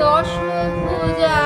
দশ মুখ পূজা